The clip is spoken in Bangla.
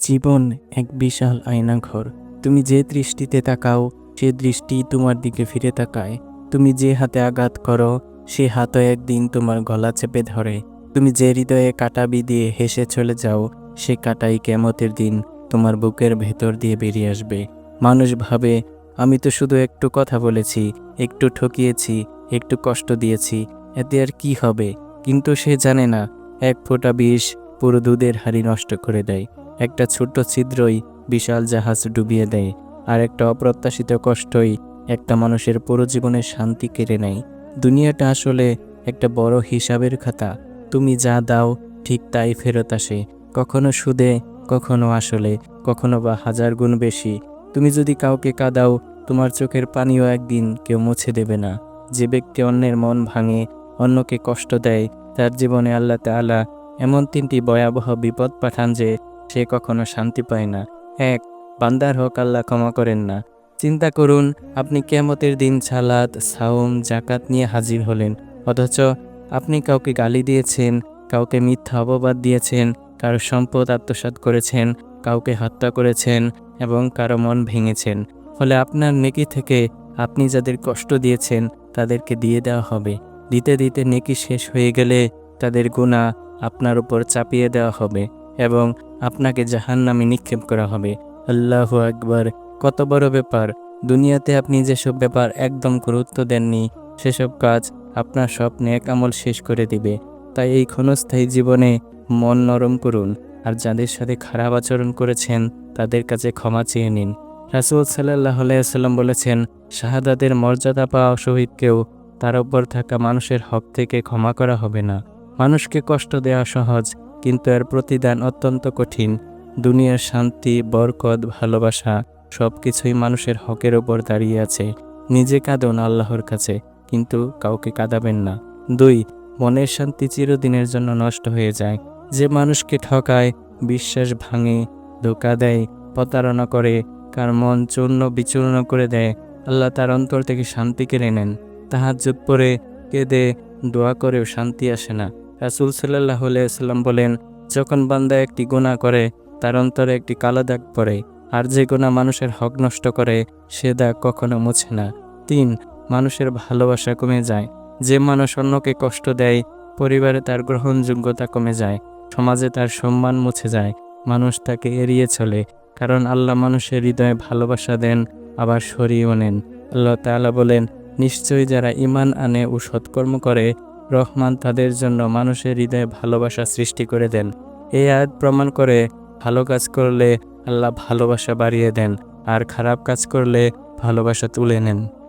জীবন এক বিশাল আয়নাঘর। তুমি যে দৃষ্টিতে তাকাও, সে দৃষ্টি তোমার দিকে ফিরে তাকায়। তুমি যে হাতে আঘাত করো, সে হাতও একদিন তোমার গলা চেপে ধরে। তুমি যে হৃদয়ে কাটা দিয়ে হেসে চলে যাও, সে কাটাই কেমতের দিন তোমার বুকের ভেতর দিয়ে বেরিয়ে আসবে। মানুষ ভাবে, আমি তো শুধু একটু কথা বলেছি, একটু ঠকিয়েছি, একটু কষ্ট দিয়েছি, এতে আর কি হবে? কিন্তু সে জানে না, এক ফোঁটা বিষ পুরো দুধের হাড়ি নষ্ট করে দেয়। একটা ছোট্ট ছিদ্রই বিশাল জাহাজ ডুবিয়ে দেয়, আর একটা অপ্রত্যাশিত কষ্টই একটা মানুষের পুরো জীবনের শান্তি কেড়ে নেয়। দুনিয়াটা আসলে একটা বড় হিসাবের খাতা। তুমি যা দাও, ঠিক তাই ফেরত আসে। কখনো সুদে, কখনো আসলে, কখনো বা হাজার গুণ বেশি। তুমি যদি কাউকে কাঁদাও, তোমার চোখের পানিও একদিন কেউ মুছে দেবে না। যে ব্যক্তি অন্যের মন ভাঙে, অন্যকে কষ্ট দেয়, তার জীবনে আল্লাহ তাআলা এমন তিনটি ভয়াবহ বিপদ পাঠান যে সে কখনো শান্তি পায় না। এক, বান্দার হোক আল্লাহ ক্ষমা করেন না। চিন্তা করুন, আপনি কেমতের দিন ছালাত সাউম জাকাত নিয়ে হাজির হলেন। অথচ আপনি কাউকে গালি দিয়েছেন, কাউকে মিথ্যা অপবাদ দিয়েছেন, কারও সম্পদ আত্মসাৎ করেছেন, কাউকে হত্যা করেছেন এবং কারও মন ভেঙেছেন। ফলে আপনার নেকি থেকে আপনি যাদের কষ্ট দিয়েছেন, তাদেরকে দিয়ে দেওয়া হবে। দিতে দিতে নেকি শেষ হয়ে গেলে তাদের গুণা আপনার উপর চাপিয়ে দেওয়া হবে এবং আপনাকে জাহান্নামে নিক্ষেপ করা হবে। আল্লাহ একবার কত বড় ব্যাপার। দুনিয়াতে আপনি যেসব ব্যাপার একদম গুরুত্ব দেননি, সেসব কাজ আপনার স্বপ্নে এক আমল শেষ করে দিবে। তাই এই ক্ষণস্থায়ী জীবনে মন নরম করুন, আর যাদের সাথে খারাপ আচরণ করেছেন, তাদের কাছে ক্ষমা চেয়ে নিন। রাসুল সাল্লাহ সাল্লাম বলেছেন, শাহাদাতের মর্যাদা পাওয়া শহীদকেও তার উপর থাকা মানুষের হক থেকে ক্ষমা করা হবে না। মানুষকে কষ্ট দেওয়া সহজ কিন্তু এর প্রতিদান অত্যন্ত কঠিন। দুনিয়ার শান্তি, বরকত, ভালোবাসা সব কিছুই মানুষের হকের ওপর দাঁড়িয়ে আছে। নিজে কাঁদুন আল্লাহর কাছে, কিন্তু কাউকে কাঁদাবেন না। দুই, মনের শান্তি চিরদিনের জন্য নষ্ট হয়ে যায়। যে মানুষকে ঠকায়, বিশ্বাস ভাঙে, ধোকা দেয়, প্রতারণা করে, কার মন চূর্ণ বিচূর্ণ করে দেয়, আল্লাহ তার অন্তর থেকে শান্তি কেড়ে নেন। তাহার তাহাজ্জুদ পরে কেঁদে দোয়া করেও শান্তি আসে না। রাসুল সাল্লাহ সাল্লাম বলেন, যখন বান্দা একটি গুণা করে, তার অন্তরে একটি কালো দাগ পড়ে, আর যে গুণা মানুষের হক নষ্ট করে, সে দাগ কখনো মুছে না। তিন, মানুষের ভালোবাসা কমে যায়। যে মানুষ অন্যকে কষ্ট দেয়, পরিবারে তার গ্রহণযোগ্যতা কমে যায়, সমাজে তার সম্মান মুছে যায়, মানুষ তাকে এড়িয়ে চলে, কারণ আল্লাহ মানুষের হৃদয়ে ভালোবাসা দেন, আবার সরিয়েও নেন। আল্লাহ তাআলা বলেন, নিশ্চয়ই যারা ইমান আনে ও সৎকর্ম করে রহমান তাদের জন্য মানুষের হৃদয়ে ভালোবাসা সৃষ্টি করে দেন। এই আয়াত প্রমাণ করে ভালো কাজ করলে আল্লাহ ভালোবাসা বাড়িয়ে দেন আর খারাপ কাজ করলে ভালোবাসা তুলে নেন।